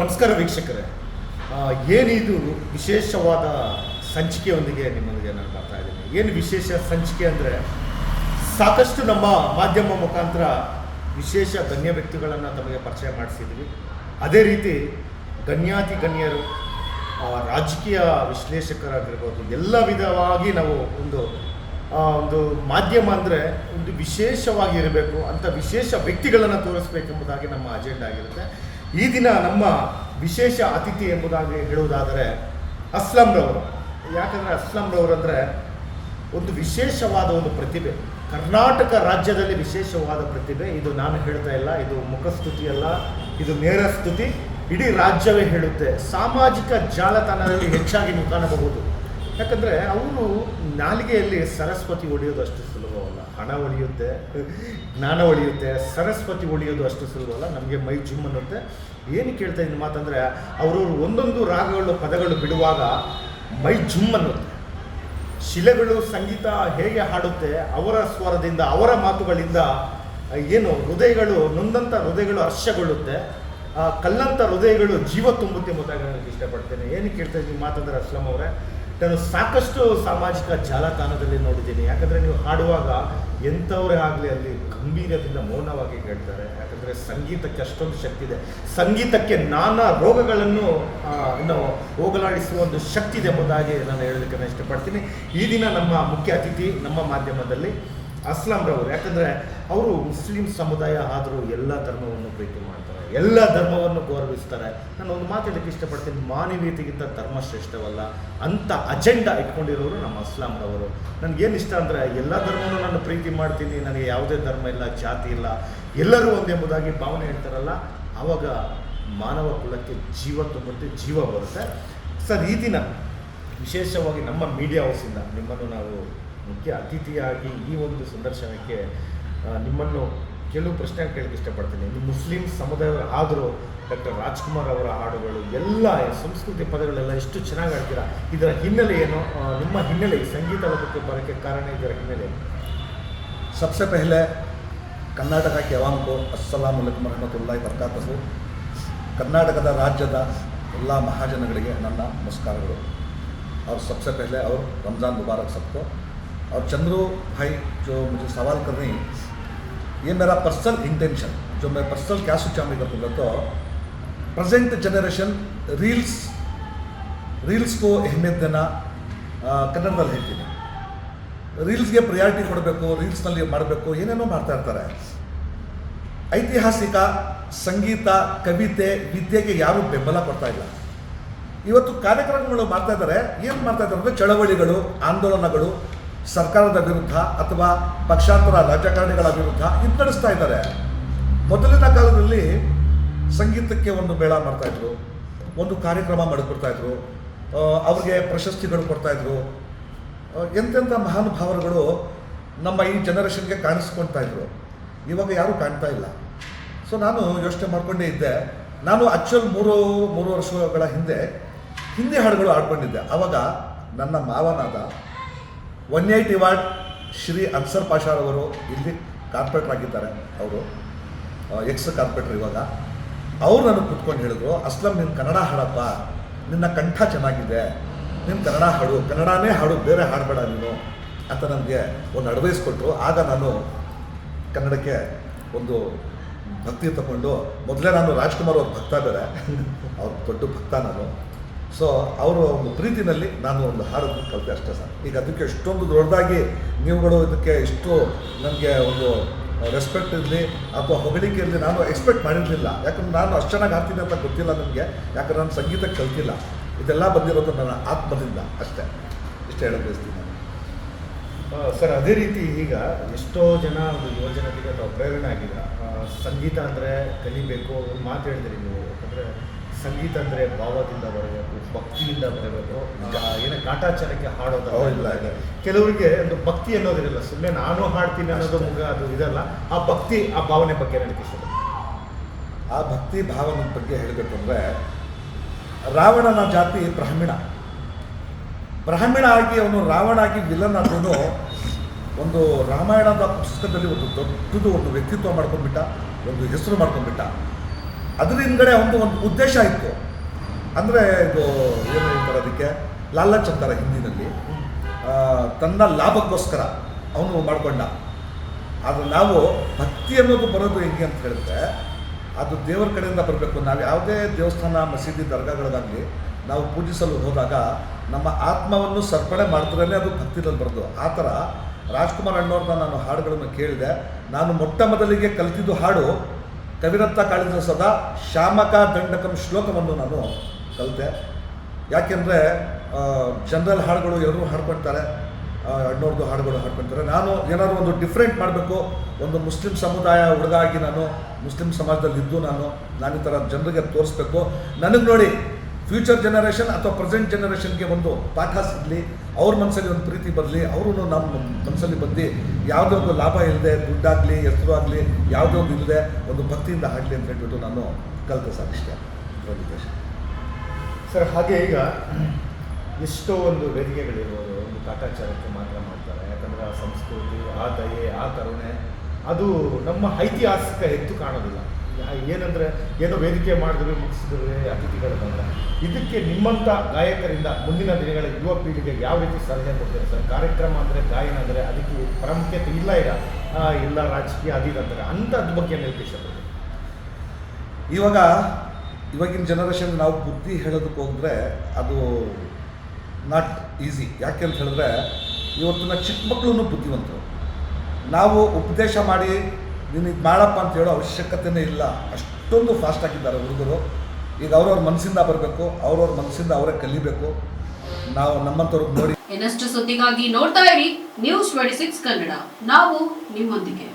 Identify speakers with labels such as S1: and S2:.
S1: ನಮಸ್ಕಾರ ವೀಕ್ಷಕರೇ. ಏನಿದು ವಿಶೇಷವಾದ ಸಂಚಿಕೆಯೊಂದಿಗೆ ನಿಮ್ಮೊಂದಿಗೆ ನಾನು ಬರ್ತಾ ಇದ್ದೀನಿ. ಏನು ವಿಶೇಷ ಸಂಚಿಕೆ ಅಂದರೆ ಸಾಕಷ್ಟು ನಮ್ಮ ಮಾಧ್ಯಮ ಮುಖಾಂತರ ವಿಶೇಷ ಗಣ್ಯ ವ್ಯಕ್ತಿಗಳನ್ನು ತಮಗೆ ಪರಿಚಯ ಮಾಡಿಸಿದ್ವಿ. ಅದೇ ರೀತಿ ಗಣ್ಯಾತಿ ಗಣ್ಯರು ರಾಜಕೀಯ ವಿಶ್ಲೇಷಕರಾಗಿರ್ಬೋದು, ಎಲ್ಲ ವಿಧವಾಗಿ ನಾವು ಒಂದು ಒಂದು ಮಾಧ್ಯಮ ಅಂದರೆ ಒಂದು ವಿಶೇಷವಾಗಿ ಇರಬೇಕು ಅಂಥ ವಿಶೇಷ ವ್ಯಕ್ತಿಗಳನ್ನು ತೋರಿಸ್ಬೇಕೆಂಬುದಾಗಿ ನಮ್ಮ ಅಜೆಂಡಾ ಆಗಿರುತ್ತೆ. ಈ ದಿನ ನಮ್ಮ ವಿಶೇಷ ಅತಿಥಿ ಎಂಬುದಾಗಿ ಹೇಳುವುದಾದರೆ ಅಸ್ಲಂರವರು ಯಾಕಂದರೆ ಅಸ್ಲಂರವರು ಅಂದರೆ ಒಂದು ವಿಶೇಷವಾದ ಒಂದು ಪ್ರತಿಭೆ. ಕರ್ನಾಟಕ ರಾಜ್ಯದಲ್ಲಿ ವಿಶೇಷವಾದ ಪ್ರತಿಭೆ. ಇದು ನಾನು ಹೇಳ್ತಾ ಇಲ್ಲ, ಇದು ಮುಖಸ್ತುತಿ ಅಲ್ಲ, ಇದು ನೇರ ಸ್ತುತಿ ಇಡೀ ರಾಜ್ಯವೇ ಹೇಳುತ್ತೆ. ಸಾಮಾಜಿಕ ಜಾಲತಾಣದಲ್ಲಿ ಹೆಚ್ಚಾಗಿ ನೀವು ಕಾಣಬಹುದು. ಯಾಕಂದರೆ ಅವರು ನಾಲಿಗೆಯಲ್ಲಿ ಸರಸ್ವತಿ ಒಡೆಯೋದು ಅಷ್ಟು ಸುಲಭವಲ್ಲ. ಹಣ ಒಡೆಯುತ್ತೆ ಜ್ಞಾನ ಒಡೆಯುತ್ತೆ ಸರಸ್ವತಿ ಒಡೆಯೋದು ಅಷ್ಟು ಸುಲಭವಲ್ಲ. ನಮಗೆ ಮೈ ಜುಮ್ ಅನ್ನುತ್ತೆ. ಏನು ಕೇಳ್ತಾ ಇದ್ದೀನಿ ಮಾತಂದರೆ, ಅವರವರು ಒಂದೊಂದು ರಾಗಗಳು, ಪದಗಳು ಬಿಡುವಾಗ ಮೈ ಜುಮ್ ಶಿಲೆಗಳು ಸಂಗೀತ ಹೇಗೆ ಹಾಡುತ್ತೆ ಅವರ ಸ್ವರದಿಂದ ಅವರ ಮಾತುಗಳಿಂದ ಏನು ಹೃದಯಗಳು ನೊಂದಂಥ ಹೃದಯಗಳು ಹರ್ಷಗೊಳ್ಳುತ್ತೆ. ಆ, ಕಲ್ಲಂತ ಹೃದಯಗಳು ಜೀವ ತುಂಬುತ್ತೆ ಎಂಬುದಾಗಿ ನಾನು ಇಷ್ಟಪಡ್ತೇನೆ. ಏನು ಕೇಳ್ತಾ ಇದ್ದೀನಿ ಮಾತಂದ್ರೆ ಅಸ್ಲಂ ಅವರೇ? ನಾನು ಸಾಕಷ್ಟು ಸಾಮಾಜಿಕ ಜಾಲತಾಣದಲ್ಲಿ ನೋಡಿದ್ದೀನಿ. ಯಾಕಂದರೆ ನೀವು ಹಾಡುವಾಗ ಎಂಥವರೇ ಆಗಲಿ ಅಲ್ಲಿ ಗಂಭೀರದಿಂದ ಮೌನವಾಗಿ ಕೇಳ್ತಾರೆ. ಯಾಕಂದರೆ ಸಂಗೀತಕ್ಕೆ ಅಷ್ಟೊಂದು ಶಕ್ತಿ ಇದೆ. ಸಂಗೀತಕ್ಕೆ ನಾನಾ ರೋಗಗಳನ್ನು ಇನ್ನು ಹೋಗಲಾಡಿಸುವ ಒಂದು ಶಕ್ತಿ ಇದೆ ಎಂಬುದಾಗಿ ನಾನು ಹೇಳೋದಕ್ಕೆ ನಾನು ಇಷ್ಟಪಡ್ತೀನಿ. ಈ ದಿನ ನಮ್ಮ ಮುಖ್ಯ ಅತಿಥಿ ನಮ್ಮ ಮಾಧ್ಯಮದಲ್ಲಿ ಅಸ್ಲಾಂ ರವರು ಯಾಕಂದರೆ ಅವರು ಮುಸ್ಲಿಂ ಸಮುದಾಯ ಆದರೂ ಎಲ್ಲ ಧರ್ಮವನ್ನು ಪ್ರೀತಿ ಮಾಡ್ತಾರೆ. ಎಲ್ಲ ಧರ್ಮವನ್ನು ಗೌರವಿಸ್ತಾರೆ. ನಾನು ಒಂದು ಮಾತಾಡೋಕ್ಕೆ ಇಷ್ಟಪಡ್ತೀನಿ. ಮಾನವೀಯತೆಗಿಂತ ಧರ್ಮ ಶ್ರೇಷ್ಠವಲ್ಲ. ಅಂತ ಅಜೆಂಡಾ ಇಟ್ಕೊಂಡಿರೋರು ನಮ್ಮ ಅಸ್ಲಾಂರವರು ನನಗೇನು ಇಷ್ಟ ಅಂದರೆ, ಎಲ್ಲ ಧರ್ಮವನ್ನು ನಾನು ಪ್ರೀತಿ ಮಾಡ್ತೀನಿ. ನನಗೆ ಯಾವುದೇ ಧರ್ಮ ಇಲ್ಲ, ಜಾತಿ ಇಲ್ಲ. ಎಲ್ಲರೂ ಒಂದೆಂಬುದಾಗಿ ಭಾವನೆ ಹೇಳ್ತಾರಲ್ಲ ಆವಾಗ ಮಾನವ ಕುಲಕ್ಕೆ ಜೀವ ತುಂಬುತ್ತೆ, ಜೀವ ಬರುತ್ತೆ. ಸರ್, ಈ ದಿನ ವಿಶೇಷವಾಗಿ ನಮ್ಮ ಮೀಡಿಯಾ ಹೌಸಿಂದ ನಿಮ್ಮನ್ನು ನಾವು ಮುಖ್ಯ ಅತಿಥಿಯಾಗಿ ಈ ಒಂದು ಸಂದರ್ಶನಕ್ಕೆ ನಿಮ್ಮನ್ನು ಕೆಲವು ಪ್ರಶ್ನೆ ಕೇಳಕ್ಕೆ ಇಷ್ಟಪಡ್ತೀನಿ ನೀವು ಮುಸ್ಲಿಂ ಸಮುದಾಯವರು ಆದರೂ ಡಾಕ್ಟರ್ ರಾಜ್ಕುಮಾರ್ ಅವರ ಹಾಡುಗಳು ಎಲ್ಲ ಸಂಸ್ಕೃತಿ ಪದಗಳೆಲ್ಲ ಎಷ್ಟು ಚೆನ್ನಾಗಿ ಆಡ್ತೀರಾ ಇದರ ಹಿನ್ನೆಲೆ ಏನು ಆ, ನಿಮ್ಮ ಹಿನ್ನೆಲೆ ಈ ಸಂಗೀತ ಲೋಕಕ್ಕೆ ಬರೋಕ್ಕೆ ಕಾರಣ ಇದರ ಹಿನ್ನೆಲೆ ಏನು?
S2: सबसे पहले ಕರ್ನಾಟಕ के अवाम को अस्सलाम वालेकुम रहमतुल्लाहि ಬರ್ಕಾತಹು ಕರ್ನಾಟಕದ ರಾಜ್ಯದ ಎಲ್ಲ ಮಹಾಜನಗಳಿಗೆ ನನ್ನ ನಮಸ್ಕಾರಗಳು और सबसे पहले और रमज़ान मुबारक सबको और चंद्रू भाई जो मुझे सवाल कर रही ये मेरा पर्सनल इंटेंशन जो मैं पर्सनल क्या सोचा मैं बोला तो प्रेजेंट जनरेशन ರೀಲ್ಸ್ ರೀಲ್ಸ್ಗೂ ಅಹಮಿಯತ್ ದೇನ ಆ, ಕನ್ನಡದಲ್ಲಿ ಹೇಳ್ತೀನಿ ರೀಲ್ಸ್ಗೆ ಪ್ರಿಯಾರಿಟಿ ಕೊಡಬೇಕು ರೀಲ್ಸ್ನಲ್ಲಿ ಮಾಡಬೇಕು ಏನೇನೋ ಮಾಡ್ತಾ ಇರ್ತಾರೆ ಐತಿಹಾಸಿಕ ಸಂಗೀತ ಕವಿತೆ ವಿದ್ಯೆಗೆ ಯಾರೂ ಬೆಂಬಲ ಕೊಡ್ತಾ ಇಲ್ಲ ಇವತ್ತು ಕಾರ್ಯಕ್ರಮಗಳು ಮಾಡ್ತಾ ಇದ್ದಾರೆ ಏನು ಮಾಡ್ತಾ ಇದ್ದಾರೆ ಅಂದರೆ ಚಳವಳಿಗಳು ಆಂದೋಲನಗಳು ಸರ್ಕಾರದ ವಿರುದ್ಧ ಅಥವಾ ಪಕ್ಷಾಂತರ ರಾಜಕಾರಣಿಗಳ ವಿರುದ್ಧ ಇದು ನಡೆಸ್ತಾ ಇದ್ದಾರೆ. ಮೊದಲಿನ ಕಾಲದಲ್ಲಿ ಸಂಗೀತಕ್ಕೆ ಒಂದು ಮೇಳ ಮಾಡ್ತಾಯಿದ್ರು ಒಂದು ಕಾರ್ಯಕ್ರಮ ಮಾಡಿಕೊಡ್ತಾಯಿದ್ರು ಅವ್ರಿಗೆ ಪ್ರಶಸ್ತಿಗಳು ಕೊಡ್ತಾಯಿದ್ರು ಎಂತೆಂಥ ಮಹಾನುಭಾವರುಗಳು ನಮ್ಮ ಈ ಜನರೇಷನ್ಗೆ ಕಾಣಿಸ್ಕೊಳ್ತಾ ಇದ್ರು. ಇವಾಗ ಯಾರೂ ಕಾಣ್ತಾ ಇಲ್ಲ. ಸೊ ನಾನು ಯೋಚನೆ ಮಾಡಿಕೊಂಡೇ ಇದ್ದೆ. ನಾನು ಆ್ಯಕ್ಚುಲ್ ಮೂರು ಮೂರು ವರ್ಷಗಳ ಹಿಂದೆ ಹಿಂದಿ ಹಾಡುಗಳು ಆಡ್ಕೊಂಡಿದ್ದೆ ಆವಾಗ ನನ್ನ ಮಾವನಾದ one eighty ward Shri Ansar ಪಾಷಾರವರು ಇಲ್ಲಿ ಕಾರ್ಪೊರೇಟರ್ ಆಗಿದ್ದಾರೆ ಅವರು. ಎಕ್ಸ್ ಕಾರ್ಪೊರೇಟರ್ ಇವಾಗ. ಅವ್ರು ನನಗೆ ಕುತ್ಕೊಂಡು ಹೇಳಿದ್ರು, ಅಸ್ಲಂ ನಿನ್ನ ಕನ್ನಡ ಹಾಡಪ್ಪ. ನಿನ್ನ ಕಂಠ ಚೆನ್ನಾಗಿದೆ. ನಿನ್ನ ಕನ್ನಡ ಹಾಡು, ಕನ್ನಡನೇ ಹಾಡು, ಬೇರೆ ಹಾಡಬೇಡ ನೀನು. ಅಂತ ನನಗೆ ಒಂದು ಅಡ್ವೈಸ್ ಕೊಟ್ಟರು ಆಗ ನಾನು ಕನ್ನಡಕ್ಕೆ ಒಂದು ಭಕ್ತಿ ತಗೊಂಡು ಮೊದಲೇ ನಾನು ರಾಜ್ಕುಮಾರ್ ಅವ್ರ ಭಕ್ತ ಬೇರೆ. ಅವ್ರ ದೊಡ್ಡ ಭಕ್ತ ನಾನು. ಸೊ ಅವರ ಒಂದು ಪ್ರೀತಿನಲ್ಲಿ ನಾನು ಒಂದು ಹಾಡನ್ನು ಕಲಿತೆ ಅಷ್ಟೇ ಸರ್. ಈಗ ಅದಕ್ಕೆ ಎಷ್ಟೊಂದು ದೊಡ್ಡದಾಗಿ ನೀವುಗಳು ಇದಕ್ಕೆ ಇಷ್ಟು ನನಗೆ ಒಂದು ರೆಸ್ಪೆಕ್ಟ್ ಇರಲಿ ಅಥವಾ ಹೊಗಳಿಕೆ ಇರಲಿ ನಾನು ಎಕ್ಸ್ಪೆಕ್ಟ್ ಮಾಡಿರಲಿಲ್ಲ. ಯಾಕಂದ್ರೆ ನಾನು ಅಷ್ಟು ಚೆನ್ನಾಗಿ ಹಾಡ್ತೀನಿ ಅಂತ ಗೊತ್ತಿಲ್ಲ ನನಗೆ ಯಾಕಂದ್ರೆ ನಾನು ಸಂಗೀತ ಕಲ್ತಿಲ್ಲ. ಇದೆಲ್ಲ ಬಂದಿರೋದು ನನ್ನ ಆತ್ಮದಿಂದ ಅಷ್ಟೇ. ಇಷ್ಟು ಹೇಳೋದು ಬಯಸ್ತೀನಿ
S1: ಸರ್, ಅದೇ ರೀತಿ ಈಗ ಎಷ್ಟೋ ಜನ ಒಂದು ಯುವಜನತೆಗೆ ಅಥವಾ ಪ್ರೇರಣೆ ಆಗಿಲ್ಲ ಸಂಗೀತ ಅಂದರೆ ಕಲಿಬೇಕು ಮಾತು ಹೇಳಿದ್ರಿ ನೀವು. ಯಾಕಂದರೆ ಸಂಗೀತ ಅಂದರೆ ಭಾವದಿಂದ ಬರಬೇಕು ಭಕ್ತಿಯಿಂದ ಬರಬೇಕು ಏನೋ ಕಾಟಾಚಾರಕ್ಕೆ ಹಾಡೋದು
S2: ಇಲ್ಲ.
S1: ಕೆಲವರಿಗೆ ಒಂದು ಭಕ್ತಿ ಅನ್ನೋದಿರಲ್ಲ ಸುಮ್ಮನೆ ನಾನು ಹಾಡ್ತೀನಿ ಅನ್ನೋದು ಮುಗ ಅದು ಇದಲ್ಲ ಆ ಭಕ್ತಿ ಆ ಭಾವನೆ ಬಗ್ಗೆ ನನಗೆ ಇಷ್ಟ
S2: ಆ ಭಕ್ತಿ ಭಾವನೆ ಬಗ್ಗೆ ಹೇಳಬೇಕು ಅಂದ್ರೆ ರಾವಣನ ಜಾತಿ ಬ್ರಾಹ್ಮಣ. ಬ್ರಾಹ್ಮಣ ಆಗಿ ಅವನು ರಾವಣ ಆಗಿ ವಿಲನ್ ಆದ್ರೂ ಒಂದು ರಾಮಾಯಣದ ಪುಸ್ತಕದಲ್ಲಿ ಒಂದು ದೊಡ್ಡದು ಒಂದು ವ್ಯಕ್ತಿತ್ವ ಮಾಡ್ಕೊಂಡ್ಬಿಟ್ಟ ಒಂದು ಹೆಸರು ಮಾಡ್ಕೊಂಡ್ಬಿಟ್ಟ. ಅದ್ರ ಹಿಂದ್ಗಡೆ ಒಂದು ಒಂದು ಉದ್ದೇಶ ಇತ್ತು. ಅಂದರೆ ಇದು ಏನು ಹೇಳ್ತಾರೆ ಅದಕ್ಕೆ ಲಾಲಚ್ ಅಂತಾರೆ ಹಿಂದಿನಲ್ಲಿ. ತನ್ನ ಲಾಭಕ್ಕೋಸ್ಕರ ಅವನು ಮಾಡಿಕೊಂಡ. ಆದರೆ ನಾವು ಭಕ್ತಿ ಅನ್ನೋದು ಬರೋದು ಹೆಂಗೆ ಅಂತ ಹೇಳಿದ್ರೆ, ಅದು ದೇವರ ಕಡೆಯಿಂದ ಬರಬೇಕು. ನಾವು ಯಾವುದೇ ದೇವಸ್ಥಾನ, ಮಸೀದಿ ದರ್ಗಾಗಳಿಗಾಗಲಿ ನಾವು ಪೂಜಿಸಲು ಹೋದಾಗ ನಮ್ಮ ಆತ್ಮವನ್ನು ಸರ್ಪಣೆ ಮಾಡಿದ್ರೇ ಅದು ಭಕ್ತಿನಲ್ಲಿ ಬರೋದು. ಆ ಥರ ರಾಜ್ಕುಮಾರ್ ಅಣ್ಣವ್ರನ್ನ ನಾನು ಹಾಡುಗಳನ್ನು ಕೇಳಿದೆ. ನಾನು ಮೊಟ್ಟ ಮೊದಲಿಗೆ ಕಲಿತಿದ್ದು ಹಾಡು ಕವಿರತ್ನ ಸದಾ ಶಾಮಕ ದಂಡಕಂ ಶ್ಲೋಕವನ್ನು ನಾನು ಕಲಿತೆ. ಯಾಕೆಂದರೆ ಜನರಲ್ ಹಾಡುಗಳು ಎಲ್ಲರೂ ಹಾಡ್ಕೊಳ್ತಾರೆ ಅಣ್ಣವ್ರದ್ದು ಹಾಡುಗಳು ಹಾಡ್ಕೊಳ್ತಾರೆ. ನಾನು ಏನಾದರೂ ಒಂದು ಡಿಫ್ರೆಂಟ್ ಮಾಡಬೇಕು, ಒಂದು ಮುಸ್ಲಿಂ ಸಮುದಾಯ ಹುಡುಗ ಆಗಿ ನಾನು, ಮುಸ್ಲಿಂ ಸಮಾಜದಲ್ಲಿ ಇದ್ದು ನಾನು ನಾನು ಈ ಥರ ಜನರಿಗೆ ತೋರಿಸ್ಬೇಕು. ನನಗೆ ನೋಡಿ ಫ್ಯೂಚರ್ ಜನರೇಷನ್ ಅಥವಾ ಪ್ರೆಸೆಂಟ್ ಜನರೇಷನ್ಗೆ ಒಂದು ಪಾಠ ಸಿಗಲಿ, ಅವ್ರ ಮನಸ್ಸಲ್ಲಿ ಒಂದು ಪ್ರೀತಿ ಬರಲಿ ಅವರು ನಮ್ಮ ಮನಸ್ಸಲ್ಲಿ ಬಂದು ಯಾವುದೇ ಒಂದು ಲಾಭ ಇಲ್ಲದೆ, ದುಡ್ಡಾಗಲಿ ಹೆಸರು ಆಗಲಿ ಯಾವುದೇ ಒಂದು ಇಲ್ಲದೆ ಒಂದು ಭಕ್ತಿಯಿಂದ ಆಗಲಿ ಅಂತ ಹೇಳ್ಬಿಟ್ಟು ನಾನು ಕಲಿತ ಸರ್
S1: ಸರ್, ಹಾಗೆ ಈಗ ಎಷ್ಟೋ ಒಂದು ವೇದಿಕೆಗಳಿರ್ಬೋದು ಒಂದು ಕಾಟಾಚಾರಕ್ಕೆ ಮಾತ್ರ ಮಾಡ್ತಾರೆ. ಯಾಕಂದರೆ ಆ ಸಂಸ್ಕೃತಿ, ಆ ದಯೆ, ಆ ಕರುಣೆ, ಅದು ನಮ್ಮ ಐತಿಹಾಸಿಕ ಎತ್ತು ಕಾಣೋದಿಲ್ಲ. ಏನಂದ್ರೆ, ಏನೋ ವೇದಿಕೆ ಮಾಡಿದ್ರು, ಮುಗಿಸಿದ್ರೆ ಅತಿಥಿಗಳು ಬಂದ. ಇದಕ್ಕೆ ನಿಮ್ಮಂಥ ಗಾಯಕರಿಂದ ಮುಂದಿನ ದಿನಗಳ ಯುವ ಪೀಳಿಗೆಗೆ ಯಾವ ರೀತಿ ಸಲಹೆ ಕೊಡ್ತಾರೆ ಸರ್? ಕಾರ್ಯಕ್ರಮ ಅಂದರೆ ಗಾಯನ ಅಂದರೆ ಅದಕ್ಕೆ ಪ್ರಾಮುಖ್ಯತೆ ಇಲ್ಲ ಈಗ. ಎಲ್ಲ ಇಲ್ಲ ರಾಜಕೀಯ ಅದಿಲ್ಲ ಅಂದ್ರೆ ಅಂಥದ್ರ ಬಗ್ಗೆ ಹೇಳಕ್ಕೆ
S2: ಇವಾಗ, ಇವಾಗಿನ ಜನರೇಷನ್ ನಾವು ಬುದ್ಧಿ ಹೇಳೋದಕ್ಕೆ ಹೋದ್ರೆ ಅದು ನಾಟ್ ಈಸಿ ಯಾಕೆ ಅಂತ ಹೇಳಿದ್ರೆ, ಇವತ್ತಿನ ಚಿಕ್ಕ ಮಕ್ಕಳು ಬುದ್ಧಿವಂತರು. ನಾವು ಉಪದೇಶ ಮಾಡಿ ನೀನು ಇದು ಮಾಡಪ್ಪ ಅಂತ ಹೇಳೋ ಅವಶ್ಯಕತೆನೇ ಇಲ್ಲ. ಅಷ್ಟೊಂದು ಫಾಸ್ಟ್ ಆಗಿದ್ದಾರೆ ಹುಡುಗರು. ಈಗ ಅವ್ರವ್ರ ಮನಸ್ಸಿಂದ ಬರಬೇಕು, ಅವ್ರವ್ರ ಮನಸ್ಸಿಂದ ಅವರೇ ಕಲಿಬೇಕು. ನಾವು ನಮ್ಮಂಥವ್ರಿಗೆ ನೋಡಿ.
S3: ಇನ್ನಷ್ಟು ಸುದ್ದಿಗಾಗಿ ನೋಡ್ತಾ ಇರಿ ನ್ಯೂಸ್ ಟ್ವೆಂಟಿ ಸಿಕ್ಸ್ ಕನ್ನಡ. ನಾವು ನಿಮ್ಮೊಂದಿಗೆ.